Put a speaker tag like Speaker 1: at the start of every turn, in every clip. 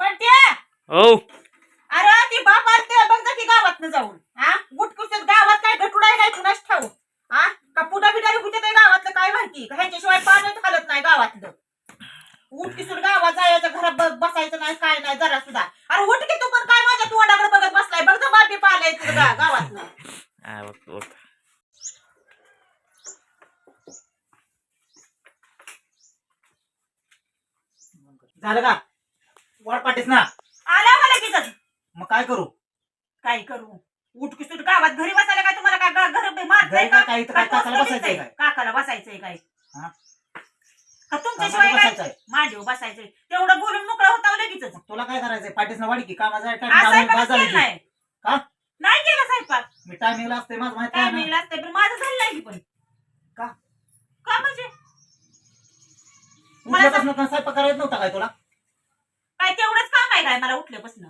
Speaker 1: बंट्या
Speaker 2: हो?
Speaker 1: अरे ती बाप आलते बघ की गावात जाऊन. हा? गुटकुसत गावात काय गटुडा आहे काय कुणाच ठाऊ हा? का पुडा बिडारी कुठे ते गावातलं? काय माहिती? ह्यांच्याशिवाय पाण्यात हालत नाही गावातलं. उठ की सुट गावात जायचं घरात बसायचं नाही काय नाही जरा सुद्धा अरे उठ की तू पण काय माझ्या तोंडाकडे बघत बसलाय? बघ बापी पालाय तुझं गा- गावातनं.
Speaker 2: बघतो बघतो.
Speaker 3: झालं का? वाट पाटीस ना.
Speaker 1: आला मला की
Speaker 3: मग काय करू?
Speaker 1: काय करू? उठ की सुट गावात घरी बसायला काय तुम्हाला काय ग- घर
Speaker 3: घरी
Speaker 1: मारताय
Speaker 3: काय
Speaker 1: का?
Speaker 3: काय इथं काय
Speaker 1: काय
Speaker 3: काकाला बसायचंय? काय?
Speaker 1: काकाला बसायचंय काय?
Speaker 3: हा?
Speaker 1: का तुमच्याशिवाय काय?
Speaker 3: बसायचंय.
Speaker 1: मांडीव बसायचंय. तेवढं बोलून मोकळं होता
Speaker 3: तुला काय करायचंय? पाटीस ना वाडी की कामाचा
Speaker 1: आज स्वयंपाकच नाही
Speaker 3: का?
Speaker 1: नाही केला स्वयंपाक.
Speaker 3: मी टायमिंगला असते माझं माहिती आहे ना.
Speaker 1: टायमिंगला असते पण माझं झालं नाही पण.
Speaker 3: का?
Speaker 1: का म्हणजे? मला
Speaker 3: उठल्यापासून काय स्वयंपाक करायचं नव्हता काय तुला
Speaker 1: काय तेवढंच काम आहे काय मला उठल्यापासून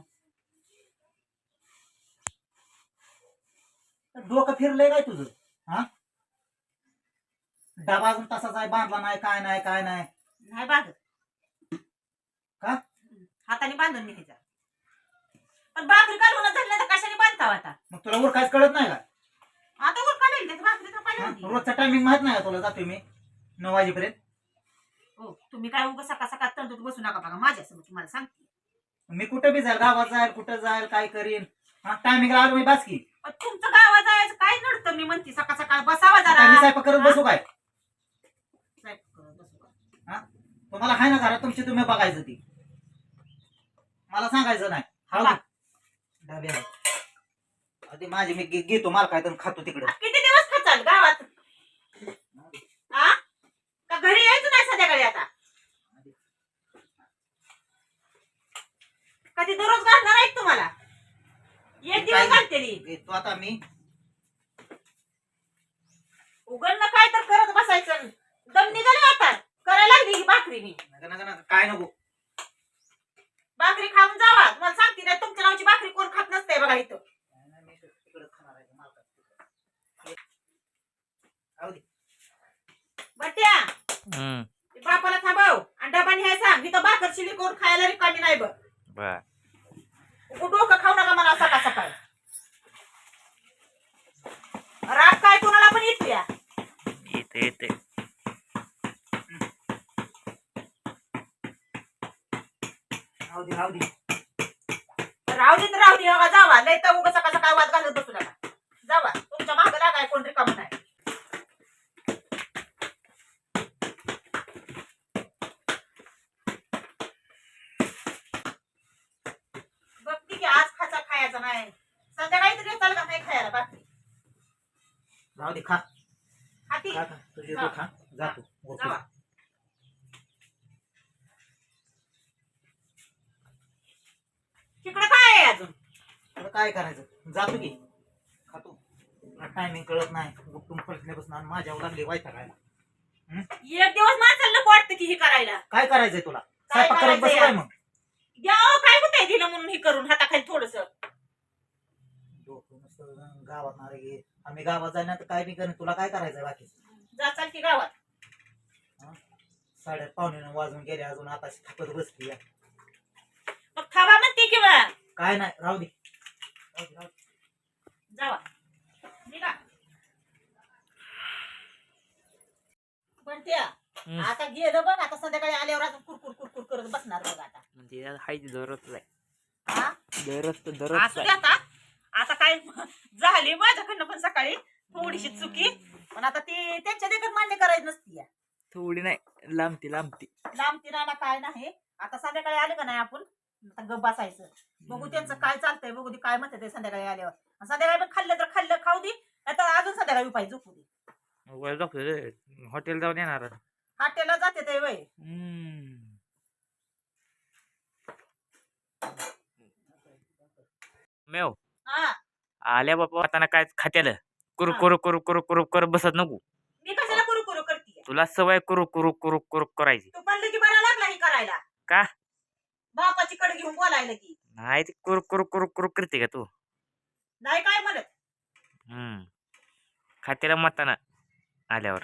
Speaker 3: डोकं फिरलंय काय तुझं? हा? डबा अजून तसाच आहे बांधला नाही काय नाही काय नाही.
Speaker 1: नाही बांधत.
Speaker 3: का?
Speaker 1: हाताने बांधून न्यायचा पण भाकरी कालवून झाली तर कशाने बांधताव आता?
Speaker 3: मग तुला काहीच कळत नाही का?
Speaker 1: आता वर काढेल त्याची भाकरी
Speaker 3: हा? रोजचा टायमिंग माहीत नाही का तुला? जातोय मी नऊ वाजेपर्यंत.
Speaker 1: हो तुम्ही काय उगा सकाळ सकाळ तंतूत बसू नका बघा माझ्यासमोर तुम्हाला सांगते.
Speaker 3: मी कुठं बी जाईल गावात जाईल कुठं जाईल काय करीन. हा टायमिंगला आलो मी बास की.
Speaker 1: पण तुमचं गावात जायचं काय नडतं? मी म्हणते सकाळ सकाळ बसावा
Speaker 3: आता मी
Speaker 1: जरा
Speaker 3: स्वयंपाक करत बसू काय?
Speaker 1: का?
Speaker 3: तुम्हाला हाय ना घरात? तुमची तुम्ही बघायचं ती. मला सांगायचं नाही.
Speaker 1: हा बा.
Speaker 3: डब्या आधी माझी मी घे- घेतो मला काय तर खातो तिकडे.
Speaker 1: किती दिवस खाचाल गावात? आ? का घरी यायचं नाही संध्याकाळी आता? कधी दररोज घालणार आहेत तुम्हाला? एक दिवस घालतेली
Speaker 3: घेतो आता मी.
Speaker 1: उघडणं काय तर करत बसायचं. दम निघाले आता. करायला लागली ही भाकरी मी.
Speaker 3: नका नका नका. काय नको?
Speaker 1: भाकरी खाऊन जावा. तुम्हाला सांगते ना तुमच्या नावची भाकरी कोण खात नसते बघा इथं.
Speaker 3: मी तिकडे खाणार आहे मालकाचं. राहू दे.
Speaker 1: बट्या
Speaker 2: हम्म.
Speaker 1: ते बापाला थांबव. आणि डबा न्याय सांग इथं भाकर शिली कोण खायला रिकामी नाही बघ.
Speaker 2: बर.
Speaker 1: डोकं खाऊ नका मला सकाळ सकाळ. राग काय कोणाला पण येतोया
Speaker 2: येते येते.
Speaker 3: राहू दे राहू दे.
Speaker 1: राहू दे तर राहू दे जावा लय तर उगाच सकाळ सकाळ वाद घालत बसू खायचा नाही. संध्याकाळी तरी चाल का? नाही खायला बाकी.
Speaker 3: राहू दे खा.
Speaker 1: हाती
Speaker 3: खा खा. तुझे तू खा जातो.
Speaker 1: जावा. तिकडे काय आहे अजून?
Speaker 3: काय करायचं? जातो की. खातो टायमिंग कळत नाही. उठून पलटण्यापासून आणि माझ्यावर लागली वायता काय
Speaker 1: एक दिवस माणसाला नको वाटतं की हे करायला?
Speaker 3: काय करायचंय तुला?
Speaker 1: काय
Speaker 3: स्वयंपाक करत
Speaker 1: करायचंय
Speaker 3: बसलाय? मग.
Speaker 1: द्या अहो, काय होतंय दिलं म्हणून हे करून हाताखाली थोडस?
Speaker 3: नुसतं गावात नारे घे. आम्ही गावात जाणार तर काय बी करेन तुला काय करायचंय बाकी?
Speaker 1: जा चाल की गावात.
Speaker 3: साड्या पाहुणे वाजून गेले अजून आता थकत बसली या.
Speaker 1: मग थांबा म्हणते किंवा
Speaker 3: काय नाही राहू दे. राहू दे, राहू दे.
Speaker 1: जावा. निघा. पण त्या
Speaker 2: हम्म.
Speaker 1: आता गेलं बघ आता संध्याकाळी आल्यावर आता कुरकुर कुरकुर करत बसणार बघ आता.
Speaker 2: म्हणजे हाय दररोज आहे
Speaker 1: हा?
Speaker 2: दररोज
Speaker 1: असू
Speaker 2: दररोज
Speaker 1: दे आता. आता काय झाली? माझ्याकडनं पण सकाळी थोडीशी चुकी. पण आता ती त्यांच्या देखत मान्य करायची नसती या.
Speaker 2: थोडी नाही लांबती लांबती.
Speaker 1: लांब तिराला काय नाही. आता संध्याकाळी आले का नाही आपण? आता गप बसायचं. बघू त्यांचं काय चालतंय बघू दे काय म्हणते ते संध्याकाळी आल्यावर. आणि संध्याकाळी पण खाल्लं तर खाल्लं खाऊ दे. आता अजून संध्याकाळी पाहिजे झोपू दे.
Speaker 2: वर जाऊ हॉटेल जाऊन येणार.
Speaker 1: हॉटेलला जाते ते वय.
Speaker 2: हम्म. मेव. आल्या बापा आता काय खात्याला कुरु
Speaker 1: हा.
Speaker 2: कुरु कुरु कुरु कुरु कर बसत नको
Speaker 1: मी कशाला करू करू करते
Speaker 2: तुला सवय कुरु कुरु कुरु कुरु करायची
Speaker 1: तू म्हणलं की बरा लागला हे करायला
Speaker 2: का?
Speaker 1: बापाची कडे घेऊन बोलायला की
Speaker 2: नाही ते कुरु कुरु कुरु कुरु करते का तू
Speaker 1: नाही काय म्हणत
Speaker 2: हम्म खात्याला मताना आल्यावर